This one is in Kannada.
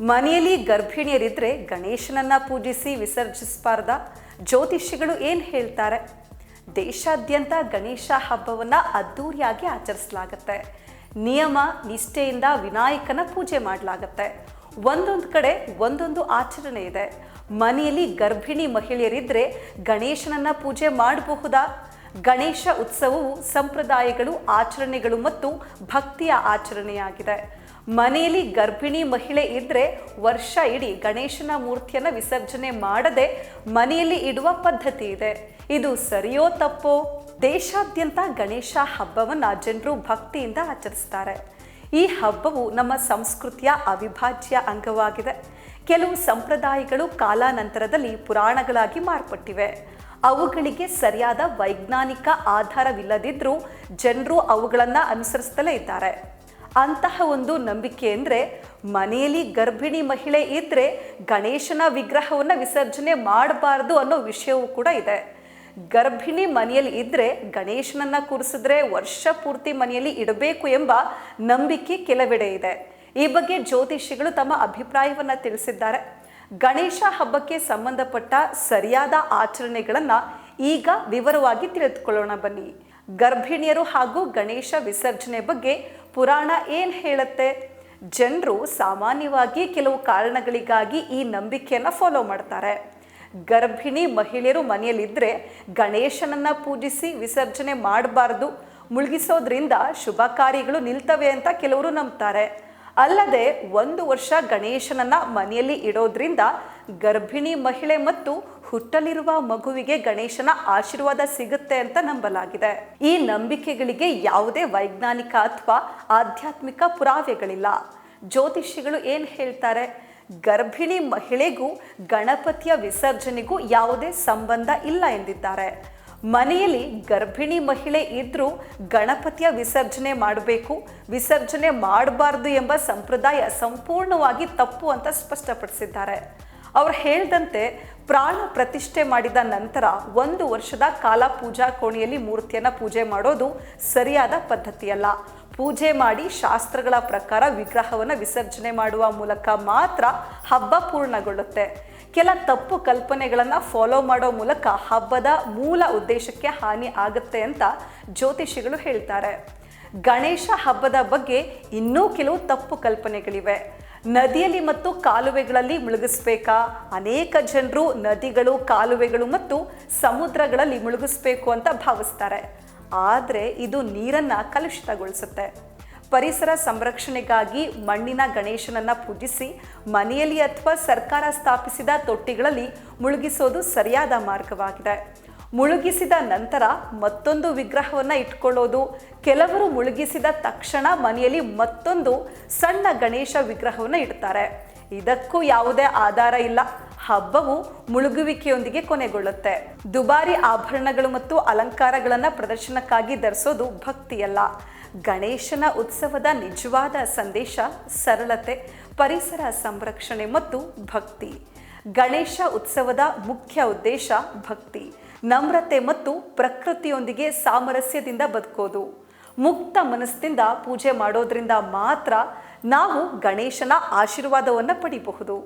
ಮನೆಯಲ್ಲಿ ಗರ್ಭಿಣಿಯರಿದ್ರೆ ಗಣೇಶನನ್ನ ಪೂಜಿಸಿ ವಿಸರ್ಜಿಸಬಾರ್ದ ಜ್ಯೋತಿಷಿಗಳು ಏನು ಹೇಳ್ತಾರೆ? ದೇಶಾದ್ಯಂತ ಗಣೇಶ ಹಬ್ಬವನ್ನ ಅದ್ದೂರಿಯಾಗಿ ಆಚರಿಸಲಾಗುತ್ತೆ. ನಿಯಮ, ನಿಷ್ಠೆಯಿಂದ ವಿನಾಯಕನ ಪೂಜೆ ಮಾಡಲಾಗತ್ತೆ. ಒಂದೊಂದು ಕಡೆ ಒಂದೊಂದು ಆಚರಣೆ ಇದೆ. ಮನೆಯಲ್ಲಿ ಗರ್ಭಿಣಿ ಮಹಿಳೆಯರಿದ್ರೆ ಗಣೇಶನನ್ನ ಪೂಜೆ ಮಾಡಬಹುದಾ? ಗಣೇಶ ಉತ್ಸವವು ಸಂಪ್ರದಾಯಗಳು, ಆಚರಣೆಗಳು ಮತ್ತು ಭಕ್ತಿಯ ಆಚರಣೆಯಾಗಿದೆ. ಮನೆಯಲ್ಲಿ ಗರ್ಭಿಣಿ ಮಹಿಳೆ ಇದ್ದರೆ ವರ್ಷ ಇಡೀ ಗಣೇಶನ ಮೂರ್ತಿಯನ್ನು ವಿಸರ್ಜನೆ ಮಾಡದೆ ಮನೆಯಲ್ಲಿ ಇಡುವ ಪದ್ಧತಿ ಇದೆ. ಇದು ಸರಿಯೋ ತಪ್ಪೋ? ದೇಶಾದ್ಯಂತ ಗಣೇಶ ಹಬ್ಬವನ್ನು ಜನರು ಭಕ್ತಿಯಿಂದ ಆಚರಿಸ್ತಾರೆ. ಈ ಹಬ್ಬವು ನಮ್ಮ ಸಂಸ್ಕೃತಿಯ ಅವಿಭಾಜ್ಯ ಅಂಗವಾಗಿದೆ. ಕೆಲವು ಸಂಪ್ರದಾಯಗಳು ಕಾಲಾನಂತರದಲ್ಲಿ ಪುರಾಣಗಳಾಗಿ ಮಾರ್ಪಟ್ಟಿವೆ. ಅವುಗಳಿಗೆ ಸರಿಯಾದ ವೈಜ್ಞಾನಿಕ ಆಧಾರವಿಲ್ಲದಿದ್ದರೂ ಜನರು ಅವುಗಳನ್ನು ಅನುಸರಿಸ್ತಲೇ ಇದ್ದಾರೆ. ಅಂತಹ ಒಂದು ನಂಬಿಕೆ ಅಂದರೆ ಮನೆಯಲ್ಲಿ ಗರ್ಭಿಣಿ ಮಹಿಳೆ ಇದ್ದರೆ ಗಣೇಶನ ವಿಗ್ರಹವನ್ನು ವಿಸರ್ಜನೆ ಮಾಡಬಾರ್ದು ಅನ್ನೋ ವಿಷಯವೂ ಕೂಡ ಇದೆ. ಗರ್ಭಿಣಿ ಮನೆಯಲ್ಲಿ ಇದ್ದರೆ ಗಣೇಶನನ್ನು ಕೂರಿಸಿದ್ರೆ ವರ್ಷ ಪೂರ್ತಿ ಮನೆಯಲ್ಲಿ ಇಡಬೇಕು ಎಂಬ ನಂಬಿಕೆ ಕೆಲವೆಡೆ ಇದೆ. ಈ ಬಗ್ಗೆ ಜ್ಯೋತಿಷಿಗಳು ತಮ್ಮ ಅಭಿಪ್ರಾಯವನ್ನು ತಿಳಿಸಿದ್ದಾರೆ. ಗಣೇಶ ಹಬ್ಬಕ್ಕೆ ಸಂಬಂಧಪಟ್ಟ ಸರಿಯಾದ ಆಚರಣೆಗಳನ್ನು ಈಗ ವಿವರವಾಗಿ ತಿಳಿದುಕೊಳ್ಳೋಣ ಬನ್ನಿ. ಗರ್ಭಿಣಿಯರು ಹಾಗೂ ಗಣೇಶ ವಿಸರ್ಜನೆ ಬಗ್ಗೆ ಪುರಾಣ ಏನು ಹೇಳುತ್ತೆ? ಜನರು ಸಾಮಾನ್ಯವಾಗಿ ಕೆಲವು ಕಾರಣಗಳಿಗಾಗಿ ಈ ನಂಬಿಕೆಯನ್ನು ಫಾಲೋ ಮಾಡ್ತಾರೆ. ಗರ್ಭಿಣಿ ಮಹಿಳೆಯರು ಮನೆಯಲ್ಲಿದ್ದರೆ ಗಣೇಶನನ್ನ ಪೂಜಿಸಿ ವಿಸರ್ಜನೆ ಮಾಡಬಾರ್ದು, ಮುಳುಗಿಸೋದ್ರಿಂದ ಶುಭ ಕಾರ್ಯಗಳು ನಿಲ್ತವೆ ಅಂತ ಕೆಲವರು ನಂಬ್ತಾರೆ. ಅಲ್ಲದೆ ಒಂದು ವರ್ಷ ಗಣೇಶನನ್ನ ಮನೆಯಲ್ಲಿ ಇಡೋದ್ರಿಂದ ಗರ್ಭಿಣಿ ಮಹಿಳೆ ಮತ್ತು ಹುಟ್ಟಲಿರುವ ಮಗುವಿಗೆ ಗಣೇಶನ ಆಶೀರ್ವಾದ ಸಿಗುತ್ತೆ ಅಂತ ನಂಬಲಾಗಿದೆ. ಈ ನಂಬಿಕೆಗಳಿಗೆ ಯಾವುದೇ ವೈಜ್ಞಾನಿಕ ಅಥವಾ ಆಧ್ಯಾತ್ಮಿಕ ಪುರಾವೆಗಳಿಲ್ಲ. ಜ್ಯೋತಿಷಿಗಳು ಏನು ಹೇಳ್ತಾರೆ? ಗರ್ಭಿಣಿ ಮಹಿಳೆಗೂ ಗಣಪತಿಯ ವಿಸರ್ಜನೆಗೂ ಯಾವುದೇ ಸಂಬಂಧ ಇಲ್ಲ ಎಂದಿದ್ದಾರೆ. ಮನೆಯಲ್ಲಿ ಗರ್ಭಿಣಿ ಮಹಿಳೆ ಇದ್ದರೂ ಗಣಪತಿಯ ವಿಸರ್ಜನೆ ಮಾಡಬೇಕು, ವಿಸರ್ಜನೆ ಮಾಡಬಾರ್ದು ಎಂಬ ಸಂಪ್ರದಾಯ ಸಂಪೂರ್ಣವಾಗಿ ತಪ್ಪು ಅಂತ ಸ್ಪಷ್ಟಪಡಿಸಿದ್ದಾರೆ. ಅವ್ರು ಹೇಳ್ದಂತೆ ಪ್ರಾಣ ಪ್ರತಿಷ್ಠೆ ಮಾಡಿದ ನಂತರ ಒಂದು ವರ್ಷದ ಕಾಲ ಪೂಜಾ ಕೋಣೆಯಲ್ಲಿ ಮೂರ್ತಿಯನ್ನು ಪೂಜೆ ಮಾಡೋದು ಸರಿಯಾದ ಪದ್ಧತಿಯಲ್ಲ. ಪೂಜೆ ಮಾಡಿ ಶಾಸ್ತ್ರಗಳ ಪ್ರಕಾರ ವಿಗ್ರಹವನ್ನು ವಿಸರ್ಜನೆ ಮಾಡುವ ಮೂಲಕ ಮಾತ್ರ ಹಬ್ಬ ಪೂರ್ಣಗೊಳ್ಳುತ್ತೆ. ಕೆಲ ತಪ್ಪು ಕಲ್ಪನೆಗಳನ್ನು ಫಾಲೋ ಮಾಡೋ ಮೂಲಕ ಹಬ್ಬದ ಮೂಲ ಉದ್ದೇಶಕ್ಕೆ ಹಾನಿ ಆಗುತ್ತೆ ಅಂತ ಜ್ಯೋತಿಷಿಗಳು ಹೇಳ್ತಾರೆ. ಗಣೇಶ ಹಬ್ಬದ ಬಗ್ಗೆ ಇನ್ನೂ ಕೆಲವು ತಪ್ಪು ಕಲ್ಪನೆಗಳಿವೆ. ನದಿಯಲ್ಲಿ ಮತ್ತು ಕಾಲುವೆಗಳಲ್ಲಿ ಮುಳುಗಿಸ್ಬೇಕಾ? ಅನೇಕ ಜನರು ನದಿಗಳು, ಕಾಲುವೆಗಳು ಮತ್ತು ಸಮುದ್ರಗಳಲ್ಲಿ ಮುಳುಗಿಸ್ಬೇಕು ಅಂತ ಭಾವಿಸ್ತಾರೆ. ಆದರೆ ಇದು ನೀರನ್ನು ಕಲುಷಿತಗೊಳಿಸುತ್ತೆ. ಪರಿಸರ ಸಂರಕ್ಷಣೆಗಾಗಿ ಮಣ್ಣಿನ ಗಣೇಶನನ್ನ ಪೂಜಿಸಿ, ಮನೆಯಲ್ಲಿ ಅಥವಾ ಸರ್ಕಾರ ಸ್ಥಾಪಿಸಿದ ತೊಟ್ಟಿಗಳಲ್ಲಿ ಮುಳುಗಿಸೋದು ಸರಿಯಾದ ಮಾರ್ಗವಾಗಿದೆ. ಮುಳುಗಿಸಿದ ನಂತರ ಮತ್ತೊಂದು ವಿಗ್ರಹವನ್ನು ಇಟ್ಕೊಳ್ಳೋದು. ಕೆಲವರು ಮುಳುಗಿಸಿದ ತಕ್ಷಣ ಮನೆಯಲ್ಲಿ ಮತ್ತೊಂದು ಸಣ್ಣ ಗಣೇಶ ವಿಗ್ರಹವನ್ನು ಇಡ್ತಾರೆ. ಇದಕ್ಕೂ ಯಾವುದೇ ಆಧಾರ ಇಲ್ಲ. ಹಬ್ಬವು ಮುಳುಗುವಿಕೆಯೊಂದಿಗೆ ಕೊನೆಗೊಳ್ಳುತ್ತೆ. ದುಬಾರಿ ಆಭರಣಗಳು ಮತ್ತು ಅಲಂಕಾರಗಳನ್ನು ಪ್ರದರ್ಶನಕ್ಕಾಗಿ ಧರಿಸೋದು ಭಕ್ತಿಯಲ್ಲ. ಗಣೇಶನ ಉತ್ಸವದ ನಿಜವಾದ ಸಂದೇಶ ಸರಳತೆ, ಪರಿಸರ ಸಂರಕ್ಷಣೆ ಮತ್ತು ಭಕ್ತಿ. ಗಣೇಶ ಉತ್ಸವದ ಮುಖ್ಯ ಉದ್ದೇಶ ಭಕ್ತಿ. ನಮ್ರತೆ ಮತ್ತು ಪ್ರಕೃತಿಯೊಂದಿಗೆ ಸಾಮರಸ್ಯದಿಂದ ಬದುಕೋದು. ಮುಕ್ತ ಮನಸ್ಸಿನಿಂದ ಪೂಜೆ ಮಾಡೋದ್ರಿಂದ ಮಾತ್ರ ನಾವು ಗಣೇಶನ ಆಶೀರ್ವಾದವನ್ನು ಪಡಿಬಹುದು.